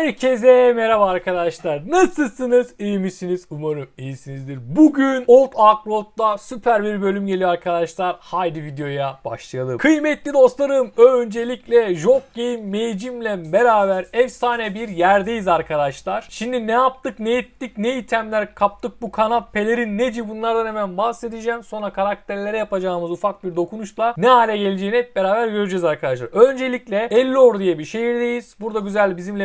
Herkese merhaba arkadaşlar. Nasılsınız? İyi misiniz? Umarım iyisinizdir. Bugün Old Ark Road'da süper bir bölüm geliyor arkadaşlar. Haydi videoya başlayalım. Kıymetli dostlarım, öncelikle Jok Game Mage'imle beraber efsane bir yerdeyiz arkadaşlar. Şimdi ne yaptık, ne ettik, ne itemler kaptık bu kanat, pelerin, neci bunlardan hemen bahsedeceğim. Sonra karakterlere yapacağımız ufak bir dokunuşla ne hale geleceğini hep beraber göreceğiz arkadaşlar. Öncelikle Ellor diye bir şehirdeyiz. Burada güzel bizim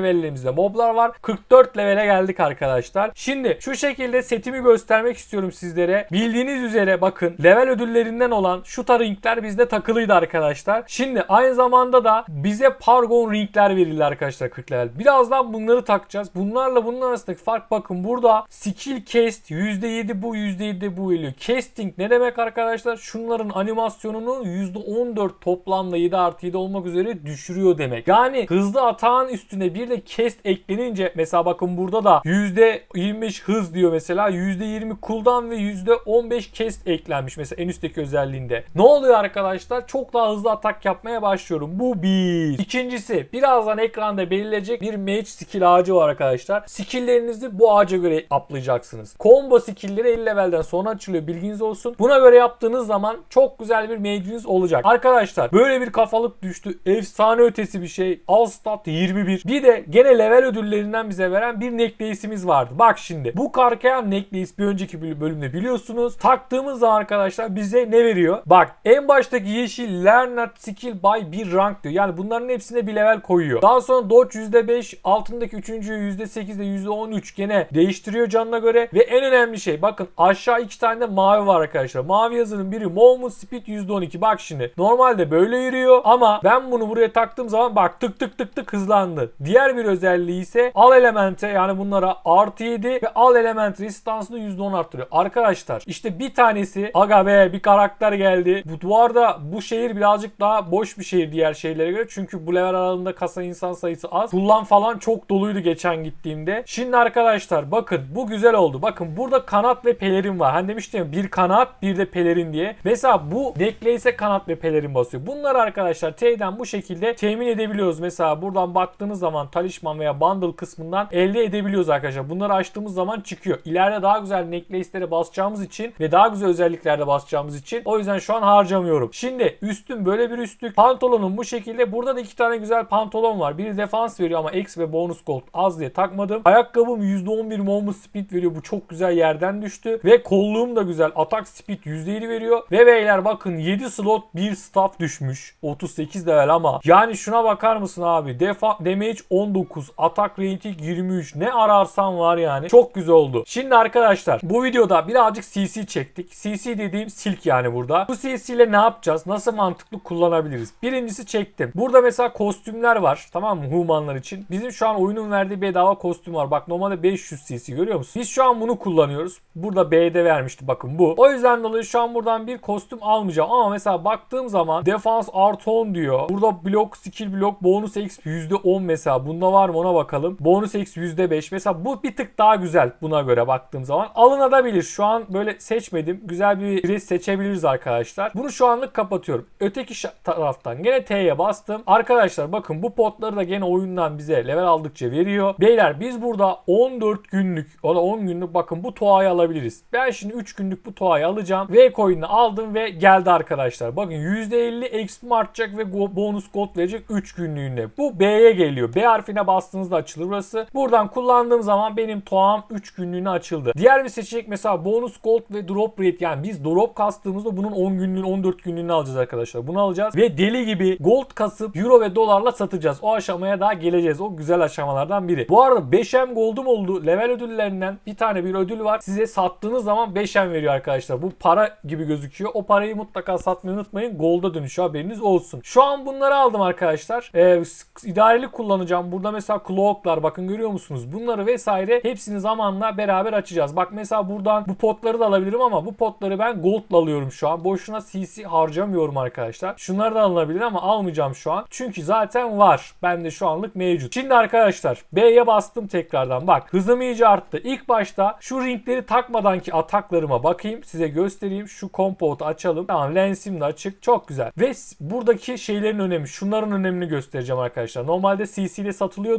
levellerimizde moblar var. 44 levele geldik arkadaşlar. Şimdi şu şekilde setimi göstermek istiyorum sizlere. Bildiğiniz üzere bakın level ödüllerinden olan şu ringler bizde takılıydı arkadaşlar. Şimdi aynı zamanda da bize Pargon ringler verildi arkadaşlar 40 level. Birazdan bunları takacağız. Bunlarla bunun arasındaki fark bakın burada skill cast %7 bu %7 bu geliyor. Casting ne demek arkadaşlar? Şunların animasyonunu %14 toplamda 7 artı 7 olmak üzere düşürüyor demek. Yani hızlı atağın üstüne bir de cast eklenince mesela bakın burada da %25 hız diyor mesela %20 cooldown ve %15 cast eklenmiş mesela en üstteki özelliğinde. Ne oluyor arkadaşlar? Çok daha hızlı atak yapmaya başlıyorum. Bu bir. İkincisi birazdan ekranda belirleyecek bir mage skill ağacı var arkadaşlar. Skilllerinizi bu ağaca göre aplayacaksınız. Combo skillleri 50 levelden sonra açılıyor bilginiz olsun. Buna göre yaptığınız zaman çok güzel bir mage'iniz olacak. Arkadaşlar böyle bir kafalık düştü. Efsane ötesi bir şey. All stat 21. Bir de gene level ödüllerinden bize veren bir necklace'imiz vardı. Bak şimdi bu karkayan necklace bir önceki bölümde biliyorsunuz. Taktığımız arkadaşlar bize ne veriyor? Bak en baştaki yeşil learn skill by bir rank diyor. Yani bunların hepsine bir level koyuyor. Daha sonra dodge %5 altındaki üçüncüyü %8 ile %13 gene değiştiriyor canına göre. Ve en önemli şey bakın aşağı iki tane de mavi var arkadaşlar. Mavi yazının biri movement speed %12. Bak şimdi normalde böyle yürüyor ama ben bunu buraya taktığım zaman bak tık tık tık tık hızlandı. Diğer bir özelliği ise al elemente yani bunlara artı 7 ve al element resistansını %10 arttırıyor. Arkadaşlar işte bir tanesi aga be bir karakter geldi. Bu duvarda bu şehir birazcık daha boş bir şehir diğer şehirlere göre. Çünkü bu level aralığında kasa insan sayısı az. Kullan falan çok doluydu geçen gittiğimde. Şimdi arkadaşlar bakın bu güzel oldu. Bakın burada kanat ve pelerin var. Hani demiştim ya bir kanat bir de pelerin diye. Mesela bu necklace'e kanat ve pelerin basıyor. Bunlar arkadaşlar T'den bu şekilde temin edebiliyoruz. Mesela buradan baktığınız zaman talisman veya bundle kısmından elde edebiliyoruz arkadaşlar. Bunları açtığımız zaman çıkıyor. İleride daha güzel necklace'lere basacağımız için ve daha güzel özelliklerde basacağımız için o yüzden şu an harcamıyorum. Şimdi üstüm böyle bir üstlük. Pantolonum bu şekilde. Burada da iki tane güzel pantolon var. Biri defans veriyor ama X ve bonus gold az diye takmadım. Ayakkabım %11 movement speed veriyor. Bu çok güzel yerden düştü. Ve kolluğum da güzel. Atak speed %7 veriyor. Ve beyler bakın 7 slot 1 staff düşmüş. 38 level ama. Yani şuna bakar mısın abi? Defa damage 19. Atak rating 23. Ne ararsan var yani. Çok güzel oldu. Şimdi arkadaşlar bu videoda birazcık CC çektik. CC dediğim silk yani burada. Bu CC ile ne yapacağız? Nasıl mantıklı kullanabiliriz? Birincisi çektim. Burada mesela kostümler var. Tamam mı? Humanlar için. Bizim şu an oyunun verdiği bedava kostüm var. Bak normalde 500 CC görüyor musun? Biz şu an bunu kullanıyoruz. Burada B'de vermişti bakın bu. O yüzden dolayı şu an buradan bir kostüm almayacağım. Ama mesela baktığım zaman defans artı 10 diyor. Burada blok skill blok bonus exp %10 mesela. Bunda var mı ona bakalım. Bonus exp %5. Mesela bu bir tık daha güzel buna göre baktığım zaman. Alınabilir. Şu an böyle seçmedim. Güzel bir biri seçebiliriz arkadaşlar. Bunu şu anlık kapatıyorum. Öteki taraftan gene T'ye bastım. Arkadaşlar bakın bu potları da gene oyundan bize level aldıkça veriyor. Beyler biz burada 14 günlük o da 10 günlük bakın bu tuğayı alabiliriz. Ben şimdi 3 günlük bu tuğayı alacağım. V coin'ini aldım ve geldi arkadaşlar. Bakın %50 exp artacak ve bonus gold verecek 3 günlüğünde. Bu B'ye geliyor. B harfine bastığınızda açılır burası. Buradan kullandığım zaman benim tuğam 3 günlüğüne açıldı. Diğer bir seçenek mesela bonus gold ve drop rate yani biz drop kastığımızda bunun 10 günlüğünü 14 günlüğünü alacağız arkadaşlar. Bunu alacağız ve deli gibi gold kasıp euro ve dolarla satacağız. O aşamaya daha geleceğiz. O güzel aşamalardan biri. Bu arada 5M gold'um oldu. Level ödüllerinden bir tane bir ödül var. Size sattığınız zaman 5M veriyor arkadaşlar. Bu para gibi gözüküyor. O parayı mutlaka satmayı unutmayın. Gold'a dönüşüyor haberiniz olsun. Şu an bunları aldım arkadaşlar. Ee, idareli kullanacağım. Burada mesela cloak'lar bakın görüyor musunuz? Bunları vesaire hepsini zamanla beraber açacağız. Bak mesela buradan bu potları da alabilirim ama bu potları ben gold'la alıyorum şu an. Boşuna CC harcamıyorum arkadaşlar. Şunları da alınabilir ama almayacağım şu an. Çünkü zaten var. Bende şu anlık mevcut. Şimdi arkadaşlar B'ye bastım tekrardan. Bak hızım iyice arttı. İlk başta şu ringleri takmadan ki ataklarıma bakayım. Size göstereyim. Şu compote'u açalım. Tamam lensim de açık. Çok güzel. Ve buradaki şeylerin önemi. Şunların önemini göstereceğim arkadaşlar. Normalde CC ile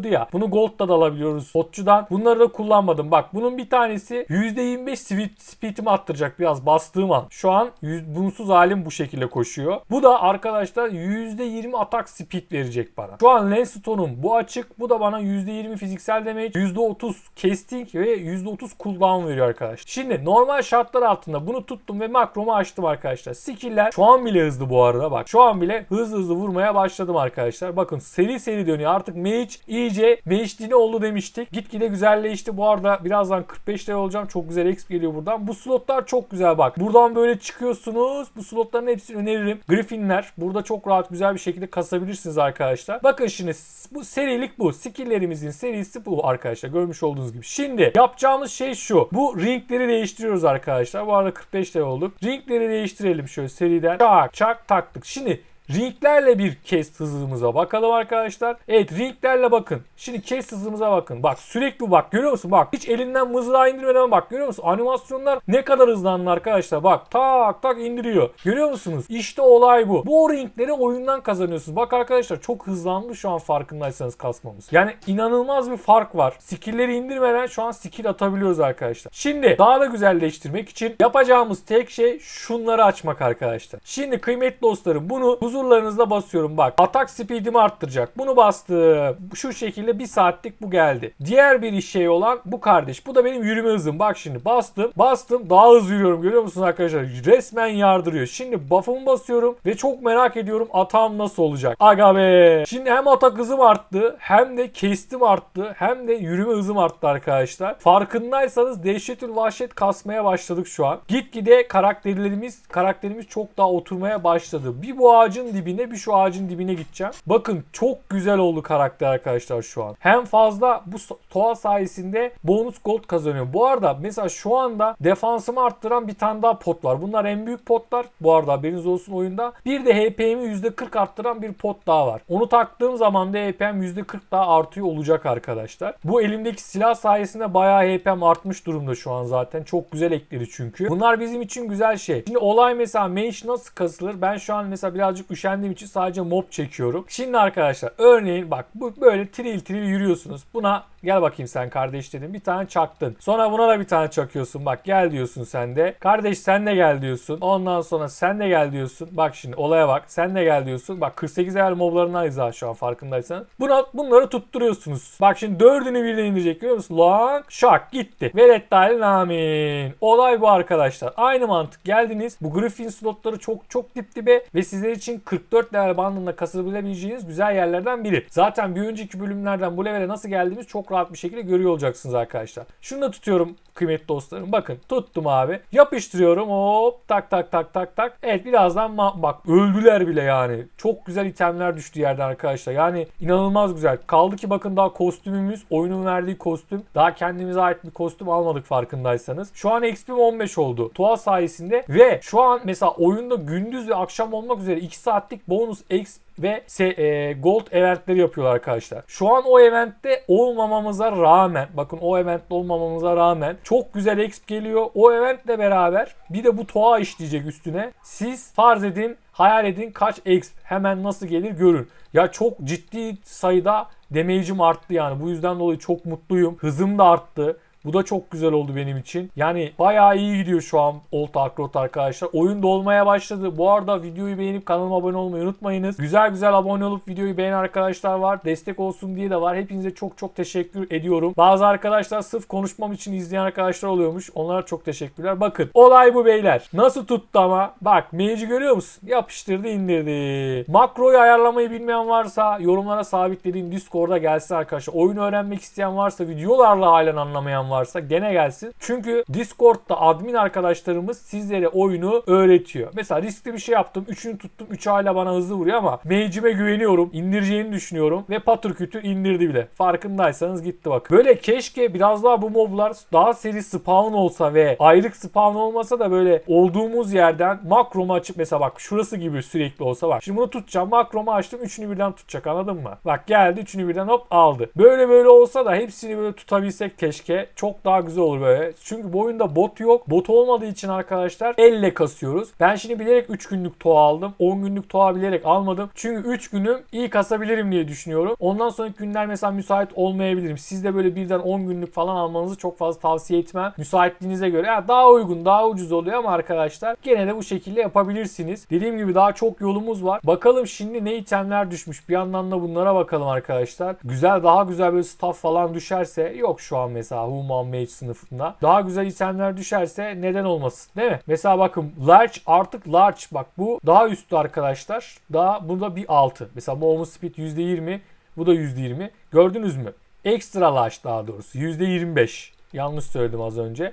satılıyordu ya. Bunu Gold'da da alabiliyoruz Hotçu'dan. Bunları da kullanmadım. Bak bunun bir tanesi %25 speed, speed'imi arttıracak biraz bastığım an. Şu an bunsuz halim bu şekilde koşuyor. Bu da arkadaşlar %20 atak speed verecek bana. Şu an Lenstone'um bu açık. Bu da bana %20 fiziksel damage, %30 casting ve %30 cooldown veriyor arkadaşlar. Şimdi normal şartlar altında bunu tuttum ve makromu açtım arkadaşlar. Skill'ler şu an bile hızlı bu arada. Bak şu an bile hızlı hızlı vurmaya başladım arkadaşlar. Bakın seri seri dönüyor. Artık mage iyice mage'liğine oldu demiştik. Gitgide güzelleşti. Bu arada birazdan 45 lira olacağım. Çok güzel exp geliyor buradan. Bu slotlar çok güzel bak. Buradan böyle çıkıyorsunuz. Bu slotların hepsini öneririm. Griffinler. Burada çok rahat güzel bir şekilde kasabilirsiniz arkadaşlar. Bakın şimdi bu serilik bu. Skill'lerimizin serisi bu arkadaşlar. Görmüş olduğunuz gibi. Şimdi yapacağımız şey şu. Bu ringleri değiştiriyoruz arkadaşlar. Bu arada 45 lira olduk. Ringleri değiştirelim şöyle seriden. Çak çak taktık. Şimdi Ringlerle bir cast hızımıza bakalım arkadaşlar. Evet ringlerle bakın. Şimdi cast hızımıza bakın. Bak sürekli bak görüyor musun? Bak hiç elinden mızrağı indirmeden bak görüyor musun? Animasyonlar ne kadar hızlandı arkadaşlar. Bak tak tak indiriyor. Görüyor musunuz? İşte olay bu. Bu ringleri oyundan kazanıyorsunuz. Bak arkadaşlar çok hızlandı şu an farkındaysanız kasmamız. Yani inanılmaz bir fark var. Skill'leri indirmeden şu an skill atabiliyoruz arkadaşlar. Şimdi daha da güzelleştirmek için yapacağımız tek şey şunları açmak arkadaşlar. Şimdi kıymetli dostlarım bunu huzurlarınızda basıyorum bak. Atak speed'imi arttıracak. Bunu bastım. Şu şekilde bir saatlik bu geldi. Diğer bir şey olan bu kardeş. Bu da benim yürüme hızım. Bak şimdi bastım. Bastım. Daha hızlı yürüyorum. Görüyor musunuz arkadaşlar? Resmen yardırıyor. Şimdi buff'ımı basıyorum ve çok merak ediyorum atağım nasıl olacak. Aga be. Şimdi hem atak hızım arttı hem de kestim arttı hem de yürüme hızım arttı arkadaşlar. Farkındaysanız dehşetül vahşet kasmaya başladık şu an. Gitgide karakterlerimiz karakterimiz çok daha oturmaya başladı. Bir bu ağacın dibine bir şu ağacın dibine gideceğim. Bakın çok güzel oldu karakter arkadaşlar şu an. Hem fazla bu toa sayesinde bonus gold kazanıyor. Bu arada mesela şu anda defansımı arttıran bir tane daha pot var. Bunlar en büyük potlar. Bu arada haberiniz olsun oyunda. Bir de HP'mi %40 arttıran bir pot daha var. Onu taktığım zaman da HP'm %40 daha artıyor olacak arkadaşlar. Bu elimdeki silah sayesinde bayağı HP'm artmış durumda şu an zaten. Çok güzel ekledi çünkü. Bunlar bizim için güzel şey. Şimdi olay mesela mage nasıl kasılır? Ben şu an mesela birazcık üşendiğim için sadece mob çekiyorum. Şimdi arkadaşlar örneğin bak böyle tril tril yürüyorsunuz. Buna gel bakayım sen kardeş dedim. Bir tane çaktın. Sonra buna da bir tane çakıyorsun. Bak gel diyorsun sen de. Kardeş sen de gel diyorsun. Ondan sonra sen de gel diyorsun. Bak şimdi olaya bak. Sen de gel diyorsun. Bak 48 level moblarındayız daha şu an farkındaysan. Buna, bunları tutturuyorsunuz. Bak şimdi dördünü birden indirecek görüyor musun? Long şak gitti. Velet dahil amin. Olay bu arkadaşlar. Aynı mantık. Geldiniz. Bu Griffin slotları çok çok dip dibe ve sizler için 44 level bandında kasılabileceğiniz güzel yerlerden biri. Zaten bir önceki bölümlerden bu levele nasıl geldiğimiz çok rahat bir şekilde görüyor olacaksınız arkadaşlar. Şunu da tutuyorum kıymetli dostlarım. Bakın tuttum abi. Yapıştırıyorum. Hop tak tak tak tak tak. Evet birazdan bak öldüler bile yani. Çok güzel itemler düştü yerden arkadaşlar. Yani inanılmaz güzel. Kaldı ki bakın daha kostümümüz oyunun verdiği kostüm. Daha kendimize ait bir kostüm almadık farkındaysanız. Şu an XP'm 15 oldu. Tuğa sayesinde ve şu an mesela oyunda gündüz ve akşam olmak üzere 2 saatlik bonus XP ve e, gold eventleri yapıyorlar arkadaşlar. Şu an o eventte olmamamıza rağmen bakın o eventte olmamamıza rağmen çok güzel exp geliyor. O eventle beraber bir de bu toğa işleyecek üstüne. Siz farz edin hayal edin kaç exp hemen nasıl gelir görün. Ya çok ciddi sayıda damage'im arttı yani. Bu yüzden dolayı çok mutluyum. Hızım da arttı. Bu da çok güzel oldu benim için. Yani bayağı iyi gidiyor şu an Old Ark arkadaşlar. Oyun dolmaya başladı. Bu arada videoyu beğenip kanalıma abone olmayı unutmayınız. Güzel güzel abone olup videoyu beğen arkadaşlar var. Destek olsun diye de var. Hepinize çok çok teşekkür ediyorum. Bazı arkadaşlar sırf konuşmam için izleyen arkadaşlar oluyormuş. Onlara çok teşekkürler. Bakın olay bu beyler. Nasıl tuttu ama? Bak mage'i görüyor musun? Yapıştırdı indirdi. Makroyu ayarlamayı bilmeyen varsa yorumlara sabitlediğim Discord'a gelsin arkadaşlar. Oyunu öğrenmek isteyen varsa videolarla halen anlamayan var varsa gene gelsin. Çünkü Discord'da admin arkadaşlarımız sizlere oyunu öğretiyor. Mesela riskli bir şey yaptım. Üçünü tuttum. Üç hala bana hızlı vuruyor ama mage'ime güveniyorum. İndireceğini düşünüyorum. Ve patır kütü indirdi bile. Farkındaysanız gitti bak. Böyle keşke biraz daha bu moblar daha seri spawn olsa ve ayrık spawn olmasa da böyle olduğumuz yerden makromu açıp mesela bak şurası gibi sürekli olsa bak. Şimdi bunu tutacağım. Makromu açtım. Üçünü birden tutacak anladın mı? Bak geldi. Üçünü birden hop aldı. Böyle böyle olsa da hepsini böyle tutabilsek keşke. Çok çok daha güzel olur böyle. Çünkü bu oyunda bot yok. Bot olmadığı için arkadaşlar elle kasıyoruz. Ben şimdi bilerek 3 günlük toğa aldım. 10 günlük toğa bilerek almadım. Çünkü 3 günüm iyi kasabilirim diye düşünüyorum. Ondan sonraki günler mesela müsait olmayabilirim. Siz de böyle birden 10 günlük falan almanızı çok fazla tavsiye etmem. Müsaitliğinize göre ya daha uygun, daha ucuz oluyor ama arkadaşlar gene de bu şekilde yapabilirsiniz. Dediğim gibi daha çok yolumuz var. Bakalım şimdi ne itemler düşmüş. Bir yandan da bunlara bakalım arkadaşlar. Güzel daha güzel böyle staff falan düşerse yok şu an mesela Mage sınıfında. Daha güzel itemler düşerse neden olmasın değil mi? Mesela bakın large artık large bak bu daha üstü arkadaşlar. Daha burada bir altı. Mesela movement speed %20 bu da %20. Gördünüz mü? Extra large daha doğrusu %25. Yanlış söyledim az önce.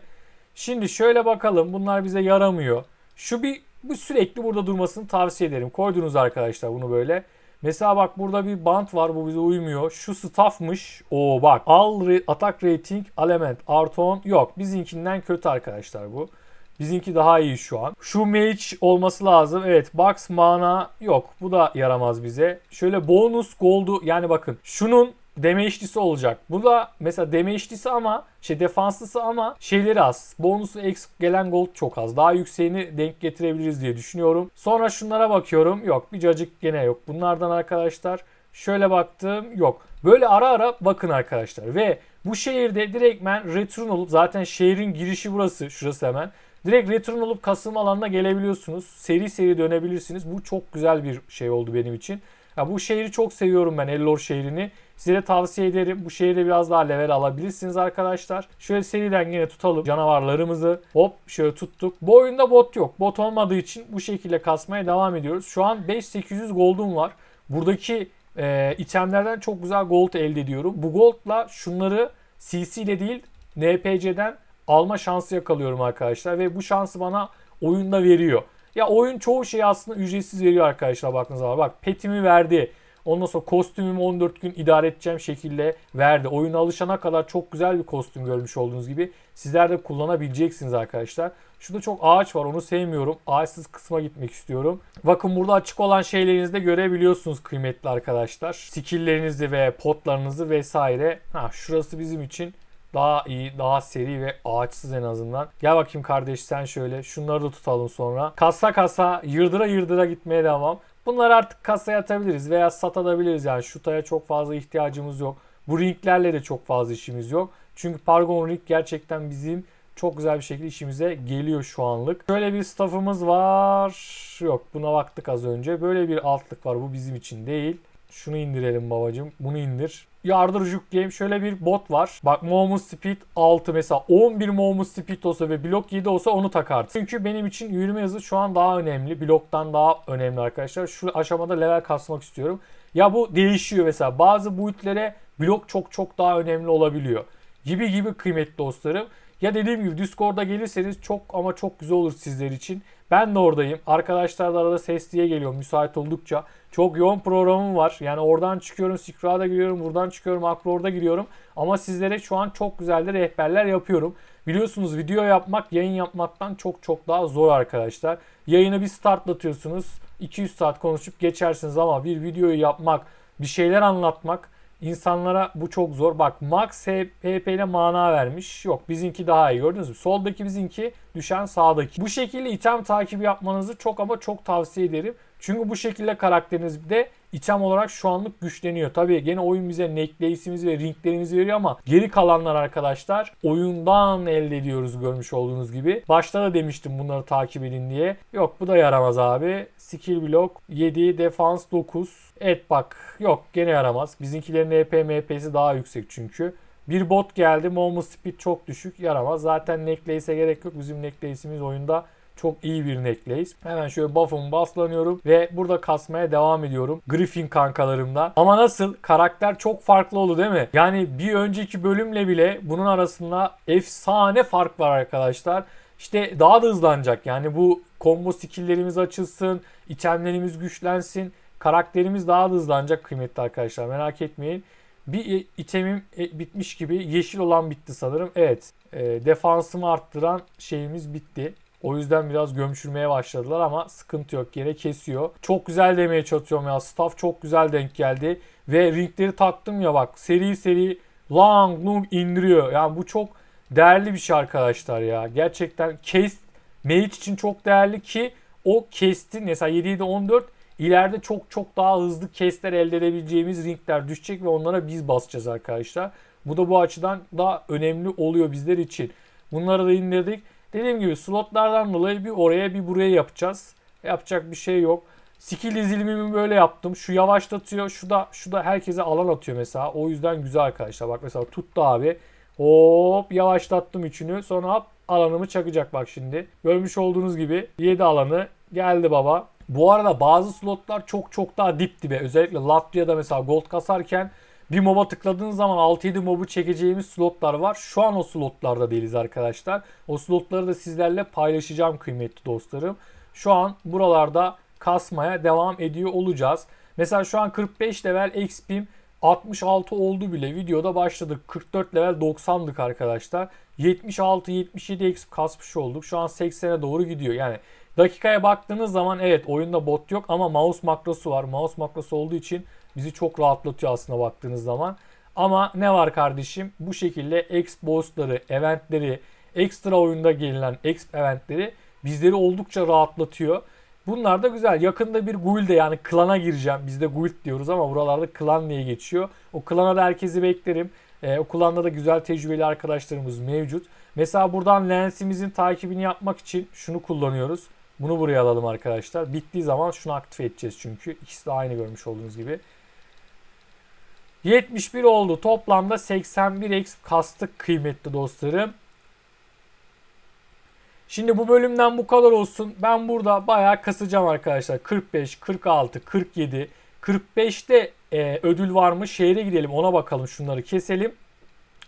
Şimdi şöyle bakalım. Bunlar bize yaramıyor. Şu bir bu sürekli burada durmasını tavsiye ederim. Koydunuz arkadaşlar bunu böyle. Mesela bak burada bir bant var bu bize uymuyor. Şu staff'mış. Oo bak. All re- attack rating element artı 10 yok. Bizinkinden kötü arkadaşlar bu. Bizimki daha iyi şu an. Şu mage olması lazım. Evet box mana yok. Bu da yaramaz bize. Şöyle bonus gold'u yani bakın şunun damage'lisi olacak. Bu da mesela damage'lisi ama şey defanslısı ama şeyleri az. Bonusu X gelen gold çok az. Daha yükseğini denk getirebiliriz diye düşünüyorum. Sonra şunlara bakıyorum. Yok bir cacık gene yok. Bunlardan arkadaşlar şöyle baktım yok. Böyle ara ara bakın arkadaşlar. Ve bu şehirde direktmen return olup zaten şehrin girişi burası. Şurası hemen. Direkt return olup kasım alanına gelebiliyorsunuz. Seri seri dönebilirsiniz. Bu çok güzel bir şey oldu benim için. Ya bu şehri çok seviyorum ben Ellor şehrini. Size tavsiye ederim. Bu şehirde biraz daha level alabilirsiniz arkadaşlar. Şöyle seriden yine tutalım canavarlarımızı. Hop şöyle tuttuk. Bu oyunda bot yok. Bot olmadığı için bu şekilde kasmaya devam ediyoruz. Şu an 5800 gold'um var. Buradaki e, itemlerden çok güzel gold elde ediyorum. Bu gold'la şunları CC ile değil NPC'den alma şansı yakalıyorum arkadaşlar. Ve bu şansı bana oyunda veriyor. Ya oyun çoğu şeyi aslında ücretsiz veriyor arkadaşlar baktığınız zaman. Bak petimi verdi. Ondan sonra kostümümü 14 gün idare edeceğim şekilde verdi. Oyuna alışana kadar çok güzel bir kostüm görmüş olduğunuz gibi. Sizler de kullanabileceksiniz arkadaşlar. Şurada çok ağaç var onu sevmiyorum. Ağaçsız kısma gitmek istiyorum. Bakın burada açık olan şeylerinizi de görebiliyorsunuz kıymetli arkadaşlar. Skilllerinizi ve potlarınızı vesaire. Ha şurası bizim için daha iyi, daha seri ve ağaçsız en azından. Gel bakayım kardeş sen şöyle. Şunları da tutalım sonra. Kasa kasa yırdıra yırdıra gitmeye devam. Bunları artık kasaya atabiliriz veya satabiliriz yani. Şutaya çok fazla ihtiyacımız yok. Bu ringlerle de çok fazla işimiz yok. Çünkü Paragon Ring gerçekten bizim çok güzel bir şekilde işimize geliyor şu anlık. Şöyle bir staffımız var. Yok buna baktık az önce. Böyle bir altlık var. Bu bizim için değil. Şunu indirelim babacım. Bunu indir. Yardır Juk Game şöyle bir bot var. Bak Movement Speed 6 mesela 11 Movement Speed olsa ve blok 7 olsa onu takardı. Çünkü benim için yürüme hızı şu an daha önemli. Bloktan daha önemli arkadaşlar. Şu aşamada level kasmak istiyorum. Ya bu değişiyor mesela. Bazı boyutlere blok çok çok daha önemli olabiliyor. Gibi gibi kıymetli dostlarım. Ya dediğim gibi Discord'a gelirseniz çok ama çok güzel olur sizler için. Ben de oradayım. Arkadaşlar da arada ses diye geliyor müsait oldukça. Çok yoğun programım var. Yani oradan çıkıyorum, Secra'da giriyorum, buradan çıkıyorum, Akror'da giriyorum. Ama sizlere şu an çok güzel de rehberler yapıyorum. Biliyorsunuz video yapmak yayın yapmaktan çok çok daha zor arkadaşlar. Yayını bir startlatıyorsunuz. 200 saat konuşup geçersiniz ama bir videoyu yapmak, bir şeyler anlatmak insanlara bu çok zor. Bak Max HP ile mana vermiş. Yok bizimki daha iyi gördünüz mü? Soldaki bizimki düşen sağdaki. Bu şekilde item takibi yapmanızı çok ama çok tavsiye ederim. Çünkü bu şekilde karakteriniz de item olarak şu anlık güçleniyor. Tabii gene oyun bize necklace'imizi ve ringlerimizi veriyor ama geri kalanlar arkadaşlar oyundan elde ediyoruz görmüş olduğunuz gibi. Başta da demiştim bunları takip edin diye. Yok bu da yaramaz abi. Skill block 7, defans 9. Et bak yok gene yaramaz. Bizimkilerin EP MP'si daha yüksek çünkü. Bir bot geldi. Movement speed çok düşük. Yaramaz. Zaten necklace'e gerek yok. Bizim necklace'imiz oyunda çok iyi bir necklace. Hemen şöyle buff'ımı baslanıyorum ve burada kasmaya devam ediyorum. Griffin kankalarımda. Ama nasıl? Karakter çok farklı oldu değil mi? Yani bir önceki bölümle bile bunun arasında efsane fark var arkadaşlar. İşte daha da hızlanacak. Yani bu combo skill'lerimiz açılsın, itemlerimiz güçlensin. Karakterimiz daha da hızlanacak kıymetli arkadaşlar. Merak etmeyin. Bir itemim e, bitmiş gibi. Yeşil olan bitti sanırım. Evet. E, defansımı arttıran şeyimiz bitti. O yüzden biraz gömçürmeye başladılar ama sıkıntı yok. Yine kesiyor. Çok güzel demeye çalışıyorum ya. Staff çok güzel denk geldi. Ve ringleri taktım ya bak. Seri seri long long indiriyor. Yani bu çok değerli bir şey arkadaşlar ya. Gerçekten case mage için çok değerli ki o case'in mesela 7 14 ileride çok çok daha hızlı case'ler elde edebileceğimiz ringler düşecek ve onlara biz basacağız arkadaşlar. Bu da bu açıdan daha önemli oluyor bizler için. Bunları da indirdik. Dediğim gibi slotlardan dolayı bir oraya bir buraya yapacağız. Yapacak bir şey yok. Skill dizilimimi böyle yaptım. Şu yavaşlatıyor. Şu da şu da herkese alan atıyor mesela. O yüzden güzel arkadaşlar. Bak mesela tuttu abi. Hop yavaşlattım üçünü. Sonra hop alanımı çakacak bak şimdi. Görmüş olduğunuz gibi 7 alanı geldi baba. Bu arada bazı slotlar çok çok daha dip dibe. Özellikle Latvia'da mesela gold kasarken bir moba tıkladığınız zaman 6-7 mobu çekeceğimiz slotlar var. Şu an o slotlarda değiliz arkadaşlar. O slotları da sizlerle paylaşacağım kıymetli dostlarım. Şu an buralarda kasmaya devam ediyor olacağız. Mesela şu an 45 level XP'm 66 oldu bile. Videoda başladık. 44 level 90'dık arkadaşlar. 76-77 XP kasmış olduk. Şu an 80'e doğru gidiyor. Yani dakikaya baktığınız zaman evet oyunda bot yok ama mouse makrosu var. Mouse makrosu olduğu için bizi çok rahatlatıyor aslında baktığınız zaman. Ama ne var kardeşim? Bu şekilde X bossları, eventleri, ekstra oyunda gelinen X eventleri bizleri oldukça rahatlatıyor. Bunlar da güzel. Yakında bir guild'e yani klana gireceğim. Biz de guild diyoruz ama buralarda klan diye geçiyor. O klana da herkesi beklerim. Ee, o klanda da güzel tecrübeli arkadaşlarımız mevcut. Mesela buradan lensimizin takibini yapmak için şunu kullanıyoruz. Bunu buraya alalım arkadaşlar. Bittiği zaman şunu aktif edeceğiz çünkü. İkisi de aynı görmüş olduğunuz gibi. 71 oldu. Toplamda 81x kastık kıymetli dostlarım. Şimdi bu bölümden bu kadar olsun. Ben burada bayağı kasacağım arkadaşlar. 45, 46, 47, 45'te e, ödül var mı? Şehre gidelim ona bakalım şunları keselim.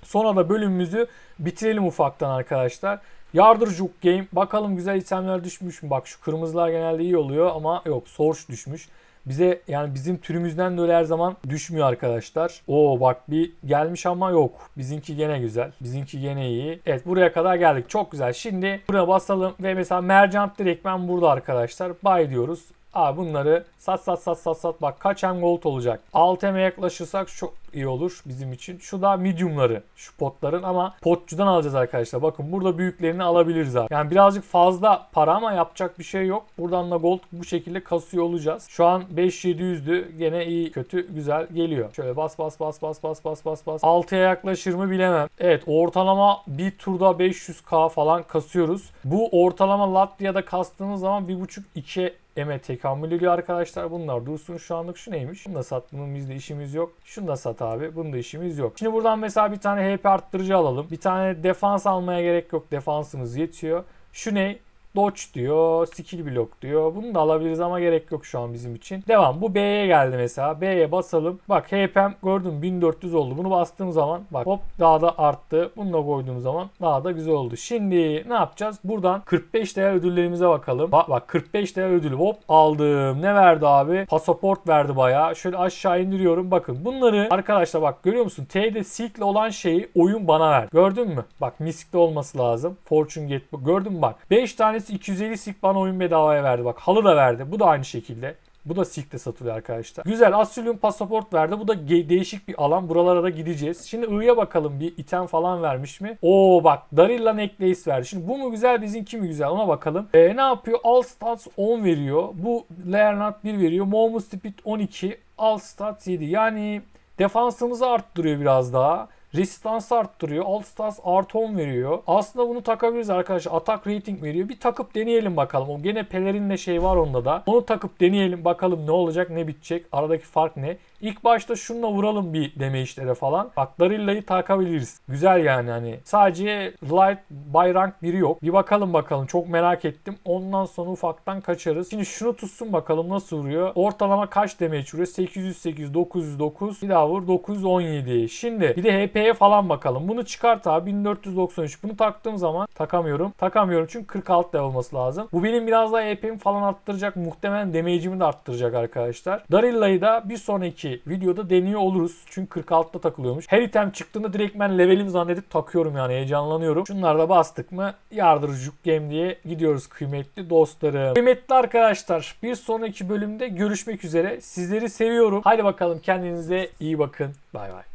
Sonra da bölümümüzü bitirelim ufaktan arkadaşlar. Yardırcuk game. Bakalım güzel itemler düşmüş mü? Bak şu kırmızılar genelde iyi oluyor ama yok Sorge düşmüş. Bize yani bizim türümüzden de öyle her zaman düşmüyor arkadaşlar. Oo bak bir gelmiş ama yok. Bizimki gene güzel. Bizimki gene iyi. Evet buraya kadar geldik. Çok güzel. Şimdi buraya basalım ve mesela mercant direktmen burada arkadaşlar. Buy diyoruz. Abi bunları sat sat sat sat sat bak kaç hem gold olacak. Alteme yaklaşırsak çok iyi olur bizim için. Şu da mediumları şu potların ama potçudan alacağız arkadaşlar. Bakın burada büyüklerini alabiliriz abi. Yani birazcık fazla para ama yapacak bir şey yok. Buradan da gold bu şekilde kasıyor olacağız. Şu an 5700'dü. Gene iyi kötü güzel geliyor. Şöyle bas bas bas bas bas bas bas bas. 6'ya yaklaşır mı bilemem. Evet ortalama bir turda 500k falan kasıyoruz. Bu ortalama Latvia'da kastığımız zaman 1.5-2 eme tekamül ediyor arkadaşlar. Bunlar dursun şu anlık şu neymiş? Bunu da sat. Bunun bizde işimiz yok. Şunu da sat abi. Bunun da işimiz yok. Şimdi buradan mesela bir tane HP arttırıcı alalım. Bir tane defans almaya gerek yok. Defansımız yetiyor. Şu ne? Dodge diyor, skill block diyor. Bunu da alabiliriz ama gerek yok şu an bizim için. Devam. Bu B'ye geldi mesela. B'ye basalım. Bak HP'm gördüm 1400 oldu. Bunu bastığım zaman bak hop daha da arttı. Bunu da koyduğum zaman daha da güzel oldu. Şimdi ne yapacağız? Buradan 45 değer ödüllerimize bakalım. Bak bak 45 değer ödülü hop aldım. Ne verdi abi? Pasaport verdi bayağı. Şöyle aşağı indiriyorum. Bakın bunları arkadaşlar bak görüyor musun? T'de Silk'le olan şeyi oyun bana ver. Gördün mü? Bak Misk'te olması lazım. Fortune Gate. Gördün mü bak? 5 tanesi 250 Silk bana oyun bedavaya verdi. Bak halı da verdi. Bu da aynı şekilde. Bu da Silk'te satılıyor arkadaşlar. Güzel. Asylum pasaport verdi. Bu da değişik bir alan. Buralara da gideceğiz. Şimdi I'ya bakalım bir item falan vermiş mi? Oo bak Darilla Necklace verdi. Şimdi bu mu güzel bizimki mi güzel ona bakalım. Ee, ne yapıyor? All Stats 10 veriyor. Bu Leonard 1 veriyor. Momo Speed 12. All Stats 7. Yani defansımızı arttırıyor biraz daha. Resistance arttırıyor. Alt stats artı 10 veriyor. Aslında bunu takabiliriz arkadaşlar. Atak rating veriyor. Bir takıp deneyelim bakalım. O gene pelerinle şey var onda da. Onu takıp deneyelim bakalım ne olacak ne bitecek. Aradaki fark ne? İlk başta şununla vuralım bir deme işlere falan. Bak Darilla'yı takabiliriz. Güzel yani hani. Sadece light by rank biri yok. Bir bakalım bakalım. Çok merak ettim. Ondan sonra ufaktan kaçarız. Şimdi şunu tutsun bakalım nasıl vuruyor. Ortalama kaç damage vuruyor? 808, 909. Bir daha vur 917. Şimdi bir de HP'ye falan bakalım. Bunu çıkart abi 1493. Bunu taktığım zaman takamıyorum. Takamıyorum çünkü 46 level olması lazım. Bu benim biraz daha HP'mi falan arttıracak. Muhtemelen damage'imi de arttıracak arkadaşlar. Darilla'yı da bir sonraki videoda deniyor oluruz. Çünkü 46'da takılıyormuş. Her item çıktığında direkt ben levelim zannedip takıyorum yani heyecanlanıyorum. Şunları da bastık mı yardırıcık game diye gidiyoruz kıymetli dostlarım. Kıymetli arkadaşlar bir sonraki bölümde görüşmek üzere. Sizleri seviyorum. Haydi bakalım kendinize iyi bakın. Bay bay.